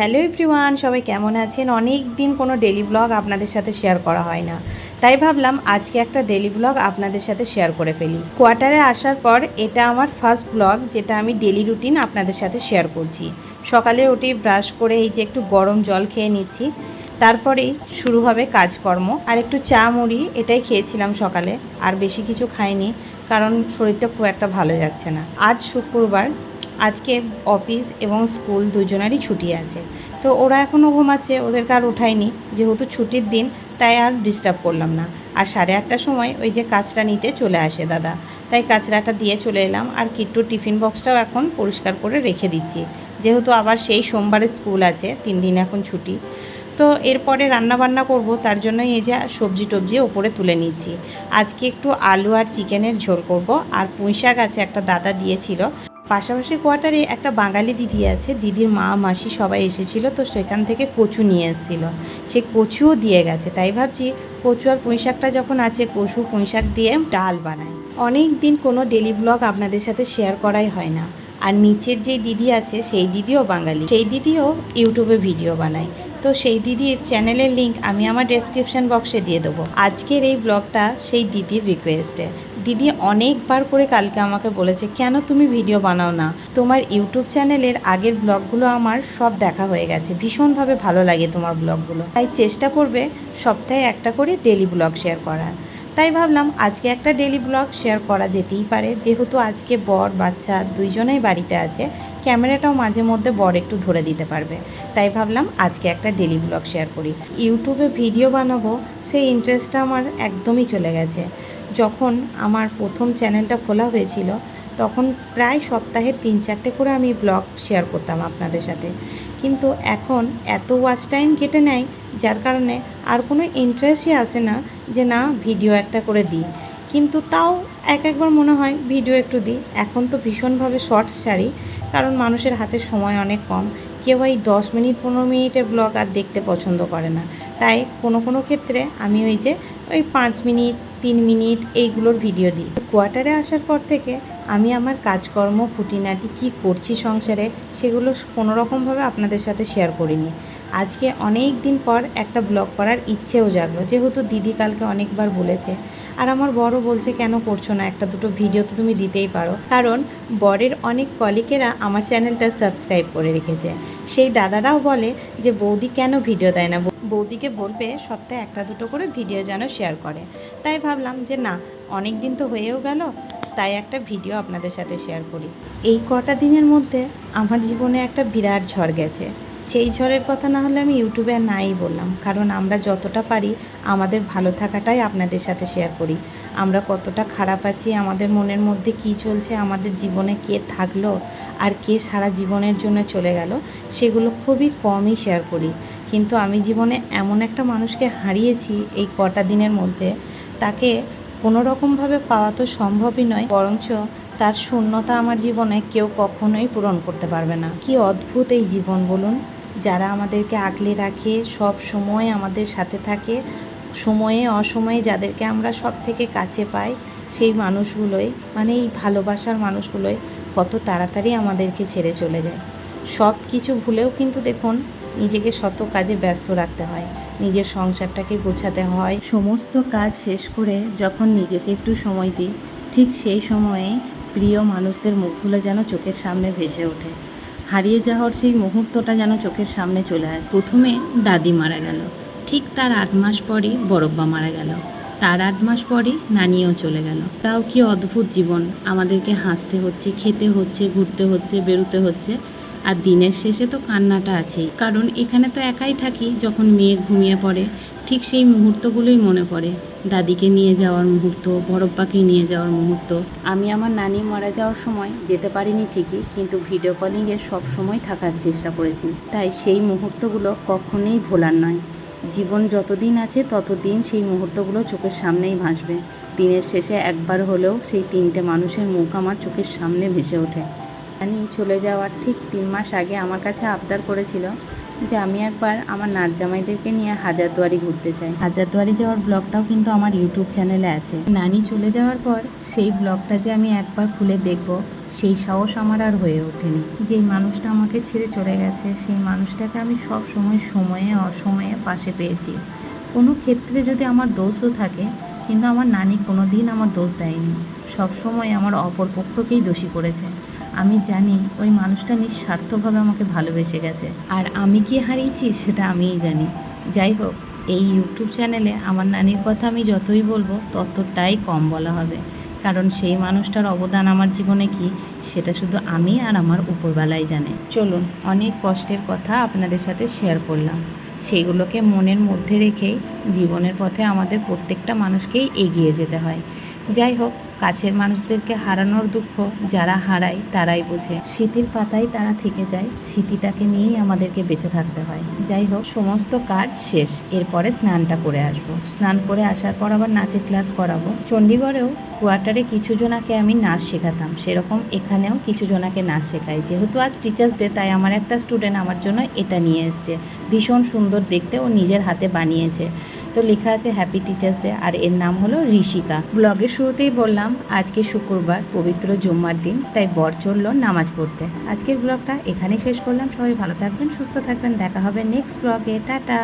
Hello everyone, সবাই কেমন আছেন? অনেক দিন কোনো ডেলি ব্লগ আপনাদের সাথে শেয়ার করা হয় না। তাই ভাবলাম আজকে একটা ডেলি ব্লগ আপনাদের সাথে শেয়ার করে ফেলি। কোয়ার্টারে আসার পর এটা আমার ফার্স্ট ব্লগ যেটা আমি ডেলি রুটিন আপনাদের সাথে শেয়ার করছি। সকালে উঠে ব্রাশ করে এই যে একটু গরম জল খেয়ে নিচ্ছি। তারপরেই শুরু হবে কাজকর্ম। আর একটু চা মুড়ি, এটাই খেয়েছিলাম সকালে। আর বেশি কিছু খাইনি। কারণ শরীরটা খুব একটা ভালো যাচ্ছে না। আজ শুক্রবার, আজকে অফিস এবং স্কুল দুজনেরই ছুটি আছে। তো ওরা এখনও ঘুমাচ্ছে, ওদেরকে আর উঠায়নি। যেহেতু ছুটির দিন, তাই আর ডিস্টার্ব করলাম না। আর সাড়ে আটটার সময় ওই যে কাজটা নিতে চলে আসে দাদা। তাই কাচড়াটা দিয়ে চলে এলাম। আর কিট্টুর টিফিন বক্সটাও এখন পরিষ্কার করে রেখে দিচ্ছি। যেহেতু আবার সেই সোমবারে স্কুল আছে, তিন দিন এখন ছুটি। তো এরপরে রান্না বান্না করব, তার জন্য এই যে সবজি টবজি ওপরে তুলে নিচ্ছি আজকে একটু আলু আর চিকেনের ঝোল করব, আর পুঁই শাক আছে একটা দাদা দিয়েছিল। পাশাপাশি কোয়ার্টারে একটা বাঙালি দিদি আছে, দিদির মা, মাসি সবাই এসেছিল, তো সেখান থেকে কচু নিয়ে এসেছিল। সে কচুও দিয়ে গেছে, তাই ভাবছি কচু আর পুঁই শাকটা যখন আছে, কচু, পুঁই শাক দিয়ে ডাল বানাই। অনেক দিন কোনো ডেলি ব্লগ আপনাদের সাথে শেয়ার করাই হয় না। আর নিচের যে দিদি আছে, সেই দিদিও বাঙালি। সেই দিদিও ইউটিউবে ভিডিও বানায়। তো সেই দিদির চ্যানেলের লিঙ্ক আমি আমার ডেসক্রিপশান বক্সে দিয়ে দেবো। আজকের এই ব্লগটা সেই দিদির রিকোয়েস্টে দিদি অনেকবার করে কালকে আমাকে বলেছে, কেন তুমি ভিডিও বানাও না? তোমার ইউটিউব চ্যানেলের আগের ব্লগগুলো আমার সব দেখা হয়ে গেছে। ভীষণভাবে ভালো লাগে তোমার ব্লগগুলো তাই চেষ্টা করবে সপ্তাহে একটা করে ডেলি ব্লগ শেয়ার করার। তাই ভাবলাম আজকে একটা ডেলি ব্লগ শেয়ার করা যেতেই পারে। যেহেতু আজকে বর, বাচ্চা দুইজনেই বাড়িতে আছে, ক্যামেরাটাও মাঝে মধ্যে বর একটু ধরে দিতে পারবে। তাই ভাবলাম আজকে একটা ডেলি ব্লগ শেয়ার করি। ইউটিউবে ভিডিও বানাবো, সেই ইন্টারেস্টটা আমার একদমই চলে গেছে। যখন আমার প্রথম চ্যানেলটা খোলা হয়েছিল, তখন প্রায় সপ্তাহে তিন চারটে করে আমি ব্লগ শেয়ার করতাম আপনাদের সাথে। কিন্তু এখন এত ওয়াচ টাইম কেটে নেয়, যার কারণে আর কোনো ইন্টারেস্টই আসে না যে না ভিডিও একটা করে দিই। কিন্তু তাও এক একবার মনে হয় ভিডিও একটু দিই। এখন তো ভীষণভাবে শর্টস ছাড়ি কারণ মানুষের হাতে সময় অনেক কম। কেউ এই দশ মিনিট, পনেরো মিনিটের ব্লগ আর দেখতে পছন্দ করে না। তাই কোনো কোনো ক্ষেত্রে আমি ওই যে ওই পাঁচ মিনিট তিন মিনিট এইগুলোর ভিডিও দিই। কোয়ার্টারে আসার পর থেকে আমি আমার কাজকর্ম, খুঁটিনাটি কী করছি সংসারে সেগুলো কোনো রকমভাবে আপনাদের সাথে শেয়ার করিনি। আজকে অনেক দিন পর একটা ব্লগ করার ইচ্ছেও জাগলো, যেহেতু দিদি কালকে অনেকবার বলেছে। আর আমার বড় বলছে, কেন করছ না? একটা দুটো ভিডিও তো তুমি দিতেই পারো। কারণ বরের অনেক কলিকেরা আমার চ্যানেলটা সাবস্ক্রাইব করে রেখেছে। সেই দাদারাও বলে যে, বৌদি কেন ভিডিও দেয় না? বৌদিকে বলবে সপ্তাহে একটা দুটো করে ভিডিও যেন শেয়ার করে। তাই ভাবলাম যে না, অনেক দিন তো হয়েও গেল, তাই একটা ভিডিও আপনাদের সাথে শেয়ার করি। এই কটা দিনের মধ্যে আমার জীবনে একটা বিরাট ঝড় গেছে। সেই ঝড়ের কথা না হলে আমি ইউটিউবে নাই বললাম, কারণ আমরা যতটা পারি আমাদের ভালো থাকাটাই আপনাদের সাথে শেয়ার করি। আমরা কতটা খারাপ আছি, আমাদের মনের মধ্যে কি চলছে, আমাদের জীবনে কে থাকল, আর কে সারা জীবনের জন্য চলে গেল, সেগুলো খুবই কমই শেয়ার করি। কিন্তু আমি জীবনে এমন একটা মানুষকে হারিয়েছি এই কটা দিনের মধ্যে। তাকে কোনো রকমভাবে পাওয়া তো সম্ভবই নয়, বরঞ্চ তার শূন্যতা আমার জীবনে কেউ কখনোই পূরণ করতে পারবে না। কি অদ্ভুত এই জীবন, বলুন। যারা আমাদেরকে আগলে রাখে, সব সময় আমাদের সাথে থাকে, সময়ে অসময়ে যাদেরকে আমরা সব থেকে কাছে পাই, সেই মানুষগুলোই মানে এই ভালোবাসার মানুষগুলোই কত তাড়াতাড়ি আমাদেরকে ছেড়ে চলে যায়। সব কিছু ভুলেও কিন্তু দেখুন, নিজেকে শত কাজে ব্যস্ত রাখতে হয়। নিজের সংসারটাকে গোছাতে হয়। সমস্ত কাজ শেষ করে যখন নিজেকে একটু সময় দিই, ঠিক সেই সময়ে প্রিয় মানুষদের মুখগুলো যেন চোখের সামনে ভেসে ওঠে। হারিয়ে যাওয়ার সেই মুহূর্তটা যেন চোখের সামনে চলে আসে। প্রথমে দাদি মারা গেল। ঠিক তার আট মাস পরই বড়ব্বা মারা গেল। তার আট মাস পরই নানিও চলে গেল। তাও কি অদ্ভুত জীবন। আমাদেরকে হাসতে হচ্ছে, খেতে হচ্ছে, ঘুরতে হচ্ছে, বেরোতে হচ্ছে। আর দিনের শেষে তো কান্নাটা আছেই। কারণ এখানে তো একাই থাকি যখন মেয়ে ঘুমিয়ে পড়ে, ঠিক সেই মুহূর্তগুলোই মনে পড়ে। দাদিকে নিয়ে যাওয়ার মুহূর্ত বড়ব্বাকে নিয়ে যাওয়ার মুহূর্ত। আমি আমার নানি মারা যাওয়ার সময় যেতে পারিনি ঠিকই, কিন্তু ভিডিও কলিংয়ে সব সময় থাকার চেষ্টা করেছি। তাই সেই মুহূর্তগুলো কখনোই ভোলার নয়। জীবন যতদিন আছে, ততদিন সেই মুহূর্তগুলো চোখের সামনেই ভাসবে। দিনের শেষে একবার হলেও সেই তিনটে মানুষের মুখ আমার চোখের সামনে ভেসে ওঠে। নানি চলে যাওয়ার ঠিক তিন মাস আগে আমার কাছে আবদার করেছিল যে আমি একবার আমার নাচ জামাইদেরকে নিয়ে হাজারদুয়ারি ঘুরতে চাই। হাজারদুয়ারি যাওয়ার ব্লগটাও কিন্তু আমার ইউটিউব চ্যানেলে আছে। নানি চলে যাওয়ার পর সেই ব্লগটা যে আমি একবার খুলে দেখব, সেই সাহস আমার আর হয়ে ওঠেনি। যেই মানুষটা আমাকে ছেড়ে চলে গেছে, সেই মানুষটাকে আমি সব সময় সময়ে অসময়ে পাশে পেয়েছি। কোনো ক্ষেত্রে যদি আমার দোষও থাকে কিন্তু আমার নানি কোনো দিন আমার দোষ দেয়নি। সবসময় আমার অপর পক্ষকেই দোষী করেছে। আমি জানি ওই মানুষটা নিঃস্বার্থভাবে আমাকে ভালোবেসে গেছে। আর আমি কি হারিয়েছি সেটা আমিই জানি। যাই হোক, এই ইউটিউব চ্যানেলে আমার নানির কথা আমি যতই বলব, ততটাই কম বলা হবে। কারণ সেই মানুষটার অবদান আমার জীবনে কি সেটা শুধু আমি আর আমার উপরবেলাই জানে। চলুন, অনেক কষ্টের কথা আপনাদের সাথে শেয়ার করলাম। সেইগুলোকে মনের মধ্যে রেখেই জীবনের পথে আমাদের প্রত্যেকটা মানুষকেই এগিয়ে যেতে হয়। যাই হোক কাছের মানুষদেরকে হারানোর দুঃখ যারা হারায় তারাই বোঝে। স্মৃতির পাতায় তারা থেকে যায়, স্মৃতিটাকে নিয়েই আমাদেরকে বেঁচে থাকতে হয়। যাই হোক, সমস্ত কাজ শেষ। এরপরে স্নানটা করে আসব। স্নান করে আসার পর আবার নাচের ক্লাস করাবো। চণ্ডীগড়েও কোয়ার্টারে কিছু জনাকে আমি নাচ শেখাতাম। সেরকম এখানেও কিছু জনাকে নাচ শেখাই। যেহেতু আজ টিচার্স ডে তাই আমার একটা স্টুডেন্ট আমার জন্য এটা নিয়ে এসছে। ভীষণ সুন্দর দেখতে ও নিজের হাতে বানিয়েছে। তো লেখা আছে হ্যাপি টিচার্স ডে আর এর নাম হলো ঋষিকা। ব্লগের শুরুতেই বললাম, আজকে শুক্রবার, পবিত্র জুম্মার দিন, তাই বর চলল নামাজ পড়তে। আজকের ব্লগটা এখানেই শেষ করলাম। সবাই ভালো থাকবেন, সুস্থ থাকবেন। দেখা হবে নেক্সট ব্লগে টাটা!